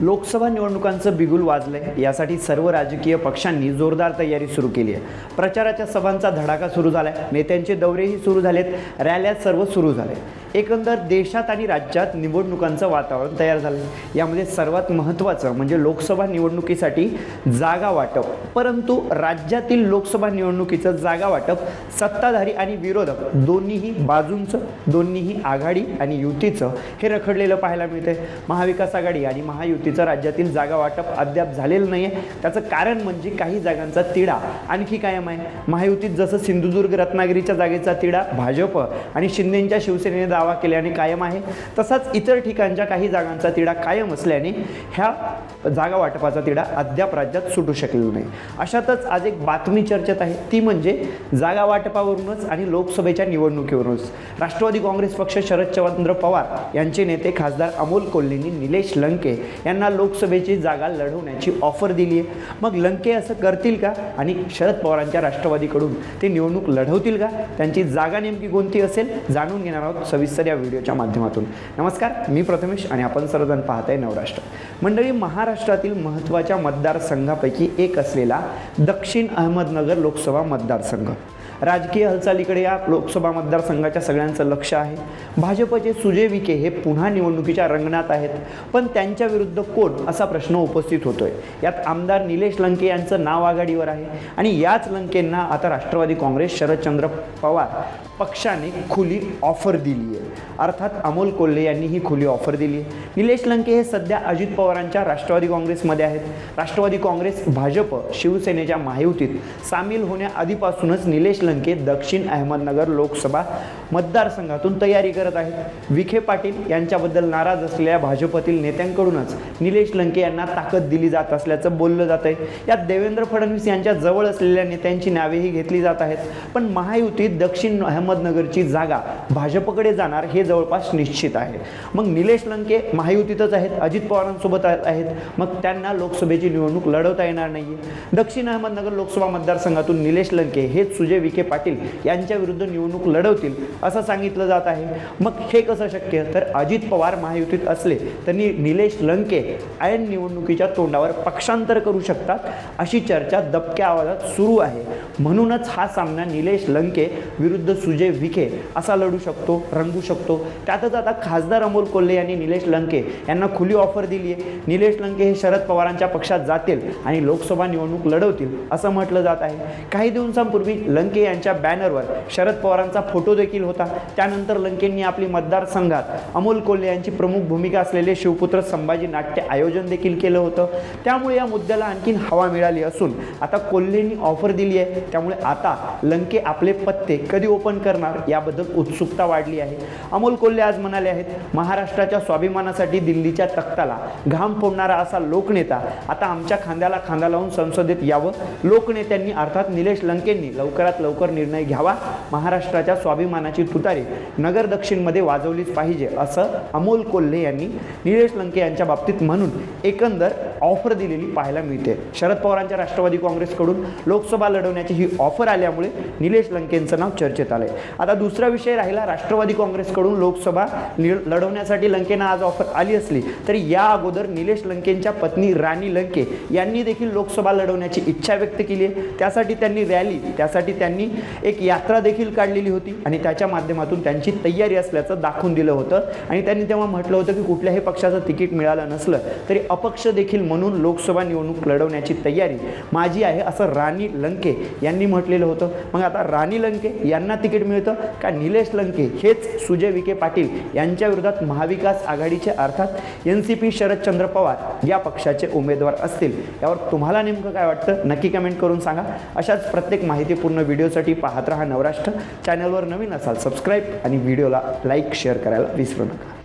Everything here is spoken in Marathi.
लोकसभा निवडणुकांचं बिगुल वाजलंय. यासाठी सर्व राजकीय पक्षांनी जोरदार तयारी सुरू केली आहे. प्रचाराच्या सभांचा धडाका सुरू झालाय. नेत्यांचे दौरेही सुरू झालेत. रॅल्या सर्व सुरू झाले एकंदर देशात आणि राज्यात निवडणुकांचं वातावरण तयार झालं. यामध्ये सर्वात महत्त्वाचं म्हणजे लोकसभा निवडणुकीसाठी जागा वाटप. परंतु राज्यातील लोकसभा निवडणुकीचं जागा वाटप सत्ताधारी आणि विरोधक दोन्हीही बाजूंचं दोन्हीही आघाडी आणि युतीचं हे रखडलेलं पाहायला मिळते महाविकास आघाडी आणि महायुतीचं राज्यातील जागा वाटप अद्याप झालेलं नाही आहे त्याचं कारण म्हणजे काही जागांचा तिढा आणखी कायम आहे. महायुतीत जसं सिंधुदुर्ग रत्नागिरीच्या जागेचा तिढा भाजप आणि शिंदेंच्या शिवसेनेने दावा केल्याने कायम आहे. तसाच इतर ठिकाणच्या काही जागांचा तिढा कायम असल्याने ह्या जागा वाटपाचा तिढा अद्याप राज्यात सुटू शकलेला नाही. अशातच आज एक बातमी चर्चेत आहे. ती म्हणजे जागा वाटपावरूनच आणि लोकसभेच्या निवडणुकीवरूनच. राष्ट्रवादी काँग्रेस पक्ष शरदचंद्र पवार यांचे नेते खासदार अमोल कोल्हेंनी निलेश लंके यांना लोकसभेची जागा लढवण्याची ऑफर दिली आहे. मग लंके असं करतील का? आणि शरद पवारांच्या राष्ट्रवादीकडून ते निवडणूक लढवतील का? त्यांची जागा नेमकी कोणती असेल? जाणून घेणार आहोत सविस्तर या व्हिडिओच्या माध्यमातून. नमस्कार मी प्रथमेश आणि आपण सर्वजण पाहताय नवराष्ट्र. मंडळी महाराष्ट्रातील महत्त्वाच्या मतदारसंघापैकी एक असलेला दक्षिण अहमदनगर लोकसभा मतदारसंघ. राजकीय हालचालीकडे या लोकसभा मतदारसंघाच्या सगळ्यांचं लक्ष आहे. भाजपचे सुजय विखे हे पुन्हा निवडणुकीच्या रंगणात आहेत. पण त्यांच्या विरुद्ध कोण असा प्रश्न उपस्थित होतोय? यात आमदार निलेश लंके यांचं नाव आघाडीवर आहे. आणि याच लंकेंना आता राष्ट्रवादी काँग्रेस शरदचंद्र पवार पक्षाने खुली ऑफर दिली आहे अर्थात अमोल कोल्हे यांनी ही खुली ऑफर दिली आहे निलेश लंके हे सध्या अजित पवारांच्या राष्ट्रवादी काँग्रेसमध्ये आहेत. राष्ट्रवादी काँग्रेस भाजप शिवसेनेच्या महायुतीत सामील होण्याआधीपासूनच निलेश श्रीलंकेत दक्षिण अहमदनगर लोकसभा मतदारसंघातून तयारी करत आहेत. विखे पाटील यांच्याबद्दल नाराज असलेल्या भाजपातील नेत्यांकडूनच निलेश लंके यांना ताकद दिली जात असल्याचं बोललं जात आहे. यात देवेंद्र फडणवीस यांच्या जवळ असलेल्या नेत्यांची नावेही घेतली जात आहेत. पण महायुतीत दक्षिण अहमदनगरची जागा भाजपकडे जाणार हे जवळपास निश्चित आहे. मग निलेश लंके महायुतीतच आहेत अजित पवारांसोबत आहेत. मग त्यांना लोकसभेची निवडणूक लढवता येणार नाही दक्षिण अहमदनगर लोकसभा मतदारसंघातून निलेश लंके हेच सुजय विखे पाटील यांच्या विरुद्ध निवडणूक लढवतील असं सांगितलं जात आहे. मग हे कसं शक्य? तर अजित पवार महायुतीत असले त्यांनी निलेश लंके ऐन निवडणुकीच्या तोंडावर पक्षांतर करू शकतात अशी चर्चा दबक्या आवाजात सुरू आहे. म्हणूनच हा सामना निलेश लंके विरुद्ध सुजय विखे असा लढू शकतो रंगू शकतो. त्यातच आता खासदार अमोल कोल्हे यांनी निलेश लंके यांना खुली ऑफर दिली आहे निलेश लंके हे शरद पवारांच्या पक्षात जातील आणि लोकसभा निवडणूक लढवतील असं म्हटलं जात आहे. काही दिवसांपूर्वी लंके यांच्या बॅनरवर शरद पवारांचा फोटो देखील होता. त्यानंतर लंकेंनी आपली मतदारसंघात अमोल कोल्हे यांची प्रमुख भूमिका असलेले शिवपुत्र संभाजी नाट्य आयोजन देखील केलं होतं. त्यामुळे या मुद्द्याला आणखीन हवा मिळाली असून आता कोल्हेंनी ऑफर दिली आहे. त्यामुळे आता लंके आपले पत्ते कधी ओपन करणार याबद्दल उत्सुकता वाढली आहे. अमोल कोल्हे आज म्हणाले आहेत महाराष्ट्राच्या स्वाभिमानासाठी दिल्लीच्या तख्ताला घाम फोडणारा असा लोकनेता आता आमच्या खांद्याला खांदा लावून संसदेत यावं. लोकनेत्यांनी अर्थात निलेश लंकेंनी लवकरात लवकर लवकर निर्णय घ्यावा. महाराष्ट्राच्या स्वाभिमानाची तुतारी नगर दक्षिणमध्ये वाजवलीच पाहिजे असं अमोल कोल्हे यांनी निलेश लंके यांच्या बाबतीत म्हणून एकंदर ऑफर दिलेली पाहायला मिळते. शरद पवारांच्या राष्ट्रवादी काँग्रेसकडून लोकसभा लढवण्याची ही ऑफर आल्यामुळे निलेश लंकेंचं नाव चर्चेत आलंय. आता दुसरा विषय राहिला राष्ट्रवादी काँग्रेसकडून लोकसभा लढवण्यासाठी लंकेंना आज ऑफर आली असली तरी या अगोदर निलेश लंकेंच्या पत्नी राणी लंके यांनी देखील लोकसभा लढवण्याची इच्छा व्यक्त केली आहे. त्यासाठी त्यांनी रॅली त्यासाठी त्यांनी एक यात्रा देखील काढलेली होती आणि त्याच्या माध्यमातून त्यांची तयारी असल्याचं दाखवून दिलं होतं. आणि त्यांनी तेव्हा म्हटलं होतं की कुठल्याही पक्षाचं तिकीट मिळालं नसलं तरी अपक्ष देखील म्हणून लोकसभा निवडणूक लढवण्याची तयारी माझी आहे असं राणी लंके यांनी म्हटलेलं होतं. मग आता राणी लंके यांना तिकीट मिळतं का निलेश लंके? हेच सुजय विखे पाटील यांच्या विरोधात महाविकास आघाडीचे अर्थात N C P Sharadchandra Pawar या पक्षाचे उमेदवार असतील. यावर तुम्हाला नेमकं काय वाटतं? नक्की कमेंट करून सांगा. अशाच प्रत्येक माहितीपूर्ण व्हिडिओसाठी पाहत राहा नवराष्ट्र. चॅनलवर नवीन असाल सबस्क्राईब आणि व्हिडिओला लाईक शेअर करायला विसरू नका.